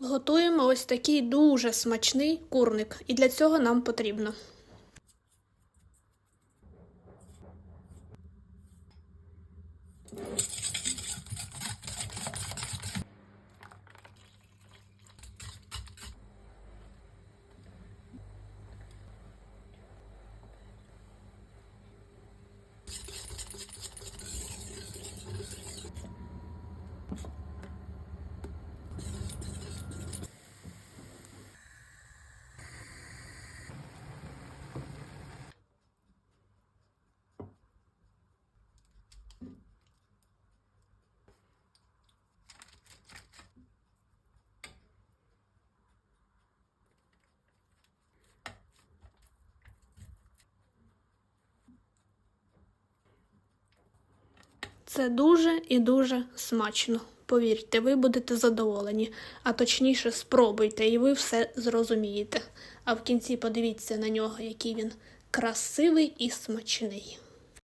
Готуємо ось такий дуже смачний курник, і для цього нам потрібно. Це дуже і дуже смачно. Повірте, ви будете задоволені, а точніше спробуйте, і ви все зрозумієте. А в кінці подивіться на нього, який він красивий і смачний.